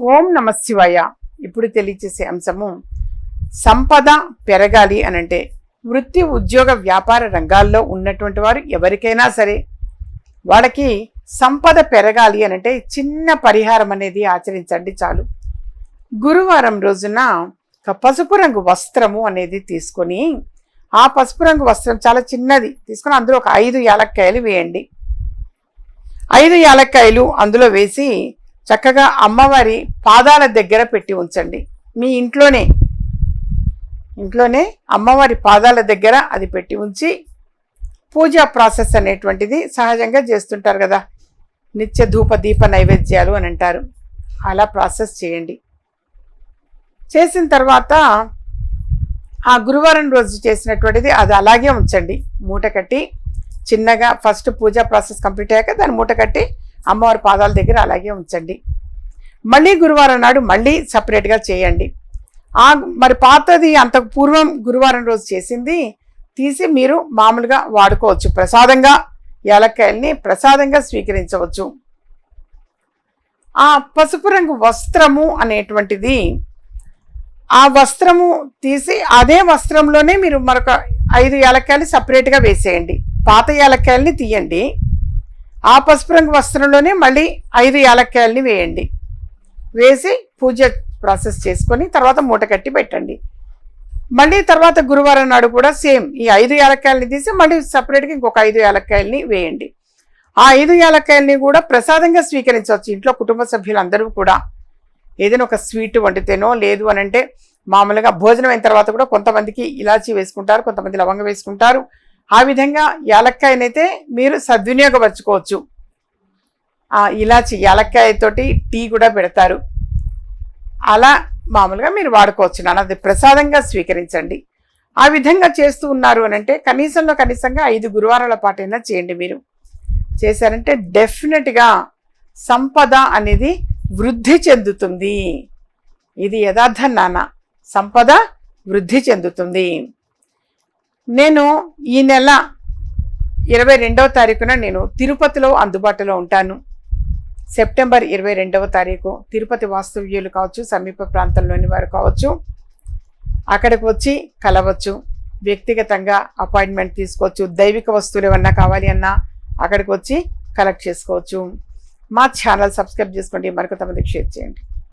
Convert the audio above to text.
ఓం నమ శివాయ. ఇప్పుడు తెలియచేసే అంశము సంపద పెరగాలి అనంటే వృత్తి ఉద్యోగ వ్యాపార రంగాల్లో ఉన్నటువంటి వారు ఎవరికైనా సరే వాళ్ళకి సంపద పెరగాలి అనంటే చిన్న పరిహారం అనేది ఆచరించండి చాలు. గురువారం రోజున ఒక పసుపు రంగు వస్త్రము అనేది తీసుకొని ఆ పసుపు రంగు వస్త్రం చాలా చిన్నది తీసుకొని అందులో ఒక ఐదు యాలక్కాయలు వేయండి. ఐదు యాలక్కాయలు అందులో వేసి చక్కగా అమ్మవారి పాదాల దగ్గర పెట్టి ఉంచండి. మీ ఇంట్లోనే ఇంట్లోనే అమ్మవారి పాదాల దగ్గర అది పెట్టి ఉంచి పూజా ప్రాసెస్ అనేటువంటిది సహజంగా చేస్తుంటారు కదా. నిత్య ధూప దీప నైవేద్యాలు అని అంటారు. అలా ప్రాసెస్ చేయండి. చేసిన తర్వాత ఆ గురువారం రోజు చేసినటువంటిది అది అలాగే ఉంచండి. మూట కట్టి చిన్నగా ఫస్ట్ పూజా ప్రాసెస్ కంప్లీట్ అయ్యాక దాన్ని మూట కట్టి అమ్మవారి పాదాల దగ్గర అలాగే ఉంచండి. మళ్ళీ గురువారం నాడు మళ్ళీ సపరేట్గా చేయండి. ఆ మరి పాతది అంతకు పూర్వం గురువారం రోజు చేసింది తీసి మీరు మామూలుగా వాడుకోవచ్చు. ప్రసాదంగా యాలక్కాయల్ని ప్రసాదంగా స్వీకరించవచ్చు. ఆ పసుపు రంగు వస్త్రము అనేటువంటిది ఆ వస్త్రము తీసి అదే వస్త్రంలోనే మీరు మరొక ఐదు ఏలక్కాయలు సపరేట్గా వేసేయండి. పాత ఏలక్కాయల్ని తీయండి. ఆ పసుపు రంగు వస్త్రంలోనే మళ్ళీ ఐదు ఏలక్కాయల్ని వేయండి. వేసి పూజ ప్రాసెస్ చేసుకొని తర్వాత మూట కట్టి పెట్టండి. మళ్ళీ తర్వాత గురువారం నాడు కూడా సేమ్ ఈ ఐదు యాలక్కాయలని తీసి మళ్ళీ సపరేట్గా ఇంకొక ఐదు యాలక్కాయలని వేయండి. ఆ ఐదు యాలక్కాయలని కూడా ప్రసాదంగా స్వీకరించవచ్చు ఇంట్లో కుటుంబ సభ్యులందరూ కూడా. ఏదైనా ఒక స్వీట్ వండితేనో లేదు అని అంటే మామూలుగా భోజనం అయిన తర్వాత కూడా కొంతమందికి ఇలాచీ వేసుకుంటారు కొంతమంది లవంగ వేసుకుంటారు. ఆ విధంగా యాలక్కాయనైతే మీరు సద్వినియోగపరచుకోవచ్చు. ఇలాచి యాలక్కాయతోటి టీ కూడా పెడతారు. అలా మామూలుగా మీరు వాడుకోవచ్చు నాన్న. అది ప్రసాదంగా స్వీకరించండి. ఆ విధంగా చేస్తూ ఉన్నారు అని అంటే కనీసంలో కనీసంగా ఐదు గురువారాల పాటైనా చేయండి మీరు. చేశారంటే డెఫినెట్గా సంపద అనేది వృద్ధి చెందుతుంది. ఇది యథార్థం నాన్న. సంపద వృద్ధి చెందుతుంది. నేను ఈ నెల ఇరవై రెండవ తారీఖున నేను తిరుపతిలో అందుబాటులో ఉంటాను. సెప్టెంబర్ ఇరవై రెండవ తారీఖు తిరుపతి వాస్తవ్యులు కావచ్చు సమీప ప్రాంతంలోని వారు కావచ్చు అక్కడికి వచ్చి కలవచ్చు వ్యక్తిగతంగా అపాయింట్మెంట్ తీసుకోవచ్చు దైవిక వస్తువులు ఏమన్నా కావాలి అన్నా అక్కడికి వచ్చి కలెక్ట్ చేసుకోవచ్చు. మా ఛానల్ సబ్స్క్రైబ్ చేసుకోండి మరికొంతమందికి షేర్ చేయండి.